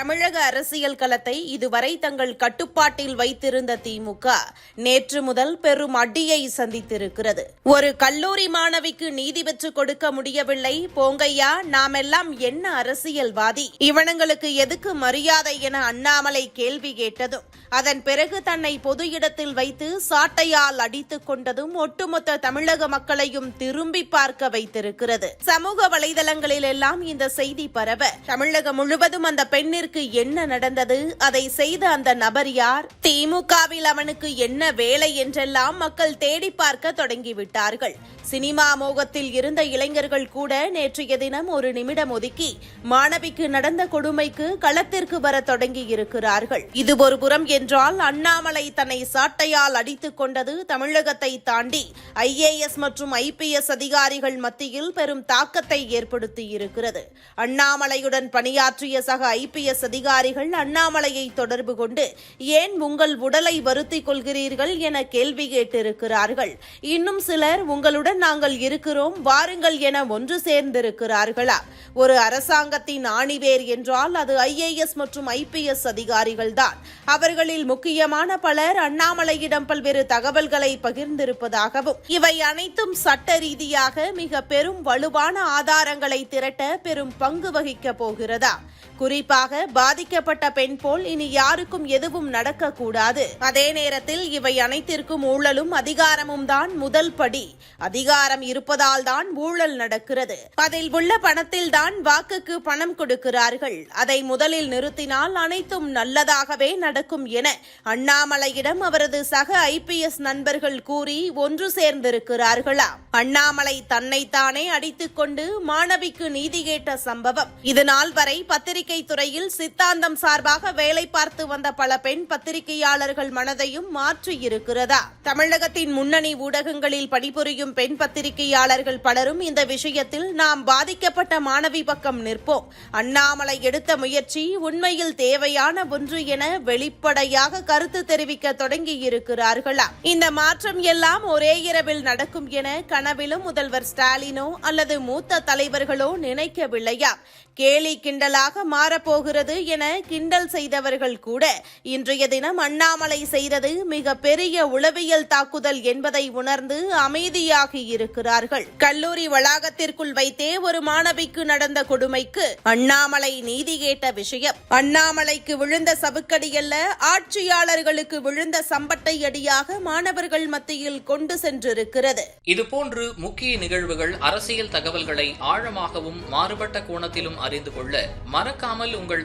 தமிழக அரசியல் களத்தை இதுவரை தங்கள் கட்டுப்பாட்டில் வைத்திருந்த திமுக நேற்று முதல் பெரும் அடியை சந்தித்திருக்கிறது. ஒரு கல்லூரி மாணவிக்கு நீதி பெற்றுக் கொடுக்க முடியவில்லை. போங்கையா நாமெல்லாம் என்ன அரசியல்வாதி? இவனங்களுக்கு எதுக்கு மரியாதை என அண்ணாமலை கேள்வி கேட்டதும் அதன் பிறகு தன்னை பொது இடத்தில் வைத்து சாட்டையால் அடித்துக் கொண்டதும் ஒட்டுமொத்த தமிழக மக்களையும் திரும்பி பார்க்க வைத்திருக்கிறது. சமூக வலைதளங்களில் எல்லாம் இந்த செய்தி பரவ தமிழகம் முழுவதும் அந்த பெண்ணிற்கு என்ன நடந்தது? அதை செய்த அந்த நபர் யார்? திமுகவில் அவனுக்கு என்ன வேலை என்றெல்லாம் மக்கள் தேடி பார்க்க தொடங்கிவிட்டார்கள். சினிமா மோகத்தில் இருந்த இளைஞர்கள் கூட நேற்றைய தினம் ஒரு நிமிடம் ஒதுக்கி மாணவிக்கு நடந்த கொடுமைக்கு களத்திற்கு வர தொடங்கி இருக்கிறார்கள் இது ஒரு புறம் என்றால் அண்ணாமலை தன்னை சாட்டையால் அடித்துக் கொண்டது தமிழகத்தை தாண்டி ஐஏஎஸ் மற்றும் ஐபிஎஸ் அதிகாரிகள் மத்தியில் பெரும் தாக்கத்தை ஏற்படுத்தி இருக்கிறது அண்ணாமலையுடன் பணியாற்றிய சக ஐபிஎஸ் அதிகாரிகள் அண்ணாமலையை தொடர்பு கொண்டு ஏன் உங்கள் உடலை வருத்திக் கொள்கிறீர்கள் என கேள்வி கேட்டிருக்கிறார்கள். இன்னும் சிலர் உங்களுடன் நாங்கள் இருக்கிறோம் வாருங்கள் என ஒன்று சேர்ந்திருக்கிறார்களா? ஒரு அரசாங்கத்தின் ஆணிவேர் என்றால் அது ஐஏஎஸ் மற்றும் ஐபிஎஸ் அதிகாரிகள்தான். அவர்களில் முக்கியமான பலர் அண்ணாமலையிடம் பல்வேறு தகவல்களை பகிர்ந்திருப்பதாகவும் இவை அனைத்தும் சட்ட ரீதியாக மிக பெரும் வலுவான ஆதாரங்களை திரட்ட பெரும் பங்கு வகிக்க போகிறதா? குறிப்பாக பாதிக்கப்பட்ட பெண் போல் இனி யாருக்கும் எதுவும் நடக்கக்கூடாது. அதே நேரத்தில் இவை அனைத்திற்கும் ஊழலும் அதிகாரமும் தான் முதல் படி. அதிகாரம் இருப்பதால் தான் ஊழல் நடக்கிறது. அதில் உள்ள பணத்தில் தான் வாக்குக்கு பணம் கொடுக்கிறார்கள். அதை முதலில் நிறுத்தினால் அனைத்தும் நல்லதாகவே நடக்கும் என அண்ணாமலையிடம் அவரது சக ஐபிஎஸ் நண்பர்கள் கூறி ஒன்று சேர்ந்திருக்கிறார்களாம் அண்ணாமலை தன்னைத்தானே அடித்துக் கொண்டு மாணவிக்கு நீதி கேட்ட சம்பவம். இது நாள் வரை பத்திரிகை துறையில் சித்தாந்தம் சார்பாக வேலை பார்த்து வந்த பல பெண் பத்திரிகையாளர்கள் மனதையும் மாற்றி இருக்கிறதா தமிழகத்தின் முன்னணி ஊடகங்களில் பணிபுரியும் பெண் பத்திரிகையாளர்கள் பலரும் இந்த விஷயத்தில் நாம் பாதிக்கப்பட்ட மாணவி பக்கம் நிற்போம். அண்ணாமலை எடுத்த முயற்சி உண்மையில் தேவையான ஒன்று என வெளிப்படையாக கருத்து தெரிவிக்க தொடங்கி இருக்கிறார்களா இந்த மாற்றம் எல்லாம் ஒரே இரவில் நடக்கும் என கனவிலும் முதல்வர் ஸ்டாலினோ அல்லது மூத்த தலைவர்களோ நினைக்கவில்லையா? கேலி கிண்டலாக மாறப்போகிறது என கிண்டல் செய்தவர்கள் கூட இன்றைய தினம் அண்ணாமலை செய்தது மிக பெரிய உளவியல் தாக்குதல் என்பதை உணர்ந்து அமைதியாகி இருக்கிறார்கள். கல்லூரி வளாகத்திற்குள் வைத்தே ஒரு மாணவிக்கு நடந்த கொடுமைக்கு அண்ணாமலை நீதி கேட்ட விஷயம். அண்ணாமலைக்கு விழுந்த சவுக்கடி அல்ல ஆட்சியாளர்களுக்கு விழுந்த சம்பட்டை அடியாக மாணவர்கள் மத்தியில் கொண்டு சென்றிருக்கிறது. இதுபோன்று முக்கிய நிகழ்வுகள் அரசியல் தகவல்களை ஆழமாகவும் மாறுபட்ட கோணத்திலும் அறிந்து கொள்ள மறக்காமல் உங்கள்